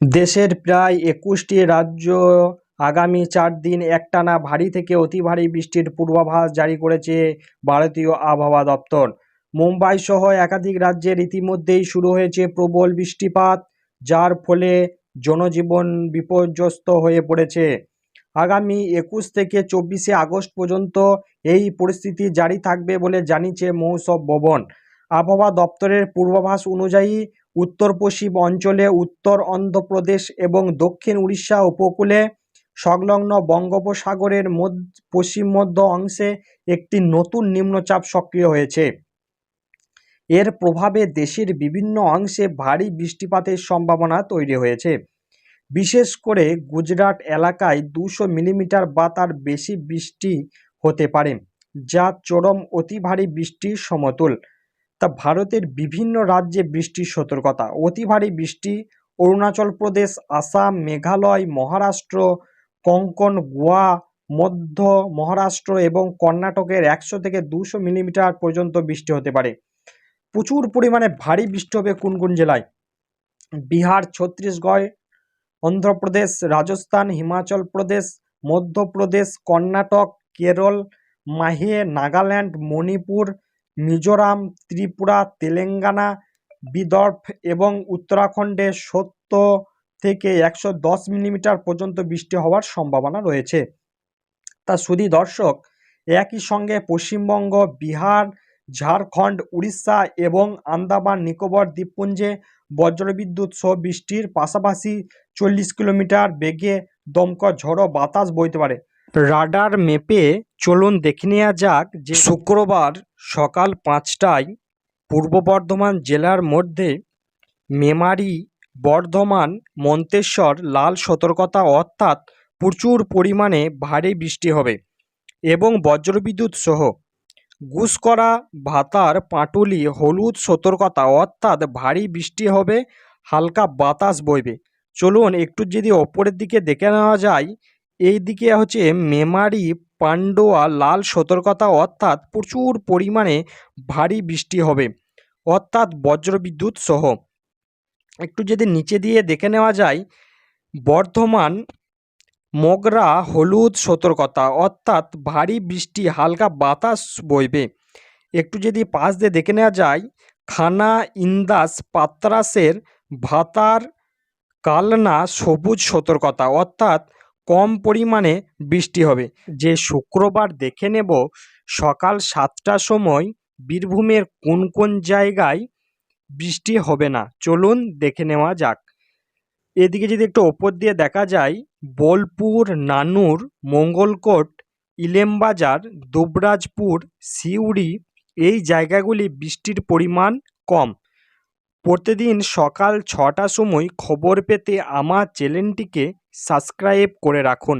দেশের প্রায় একুশটি রাজ্য আগামী চার দিন একটানা ভারী থেকে অতি ভারী বৃষ্টির পূর্বাভাস জারি করেছে ভারতীয় আবহাওয়া দপ্তর। মুম্বাই সহ একাধিক রাজ্যের ইতিমধ্যেই শুরু হয়েছে প্রবল বৃষ্টিপাত, যার ফলে জনজীবন বিপর্যস্ত হয়ে পড়েছে। আগামী একুশ থেকে চব্বিশে আগস্ট পর্যন্ত এই পরিস্থিতি জারি থাকবে বলে জানিয়েছে মৌসব ভবন। আবহাওয়া দপ্তরের পূর্বাভাস অনুযায়ী উত্তর পশ্চিম অঞ্চলে উত্তর অন্ধ্রপ্রদেশ এবং দক্ষিণ উড়িষ্যা উপকূলে সংলগ্ন বঙ্গোপসাগরের পশ্চিম মধ্য অংশে একটি নতুন নিম্নচাপ সক্রিয় হয়েছে। এর প্রভাবে দেশের বিভিন্ন অংশে ভারী বৃষ্টিপাতের সম্ভাবনা তৈরি হয়েছে। বিশেষ করে গুজরাট এলাকায় দুশো মিলিমিটার বা তার বেশি বৃষ্টি হতে পারে, যা চরম অতি ভারী বৃষ্টির সমতুল। তা ভারতের বিভিন্ন রাজ্যে বৃষ্টির সতর্কতা। অতি ভারী বৃষ্টি, অরুণাচল প্রদেশ, আসাম, মেঘালয়, মহারাষ্ট্র, কঙ্কন, গোয়া, মধ্য মহারাষ্ট্র এবং কর্ণাটকের একশো থেকে দুশো মিলিমিটার পর্যন্ত বৃষ্টি হতে পারে। প্রচুর পরিমাণে ভারী বৃষ্টি হবে কোন কোন জেলায়। বিহার, ছত্তিশগড়, অন্ধ্রপ্রদেশ, রাজস্থান, হিমাচল প্রদেশ, মধ্যপ্রদেশ, কর্ণাটক, কেরল, মাহে, নাগাল্যান্ড, মণিপুর মিজোরাম, ত্রিপুরা, তেলেঙ্গানা, বিদর্ভ এবং উত্তরাখণ্ডে সত্তর থেকে একশো দশ মিলিমিটার পর্যন্ত বৃষ্টি হওয়ার সম্ভাবনা রয়েছে। তা শুধু দর্শক, একই সঙ্গে পশ্চিমবঙ্গ, বিহার, ঝাড়খণ্ড, উড়িষ্যা এবং আন্দামান, নিকোবর দ্বীপপুঞ্জে বজ্রবিদ্যুৎ সহ বৃষ্টির পাশাপাশি চল্লিশ কিলোমিটার বেগে দমকা ঝড়ো বাতাস বইতে পারে। রাডার মেপে চলুন দেখে নেওয়া যাক যে শুক্রবার সকাল পাঁচটায় পূর্ব বর্ধমান জেলার মধ্যে মেমারি, বর্ধমান, মন্তেশ্বর, লাল সতর্কতা অর্থাৎ প্রচুর পরিমাণে ভারী বৃষ্টি হবে এবং বজ্রবিদ্যুৎ সহ গুসকরা ভাতার, পাটুলি, হলুদ সতর্কতা অর্থাৎ ভারী বৃষ্টি হবে, হালকা বাতাস বইবে। চলুন একটু যদি ওপরের দিকে দেখে নেওয়া যায় এই দিকে হচ্ছে মেমারি পান্ডোয়া লাল সতর্কতা অর্থাৎ প্রচুর পরিমাণে ভারী বৃষ্টি হবে। অর্থাৎ বজ্রবিদ্যুৎ সহ। একটু যদি নিচে দিয়ে দেখে নেওয়া যায়, বর্ধমান, মগরা, হলুদ সতর্কতা অর্থাৎ ভারী বৃষ্টি, হালকা বাতাস বইবে। একটু যদি পাশ দিয়ে দেখে নেওয়া যায়, খানা, ইন্দাস, পাত্রাসের, ভাতার, কালনা সবুজ সতর্কতা অর্থাৎ কম পরিমাণে বৃষ্টি হবে। যে শুক্রবার দেখে নেব, সকাল সাতটার সময় বীরভূমের কোন কোন জায়গায় বৃষ্টি হবে না। চলুন দেখে নেওয়া যাক। এদিকে যদি একটু ওপর দিয়ে দেখা যায়, বোলপুর, নানুর, মঙ্গলকোট, ইলেমবাজার, দুবরাজপুর, সিউড়ি এই জায়গাগুলি বৃষ্টির পরিমাণ কম। প্রতিদিন সকাল ছটার সময় খবর পেতে আমার চ্যানেলটিকে সাবস্ক্রাইব করে রাখুন।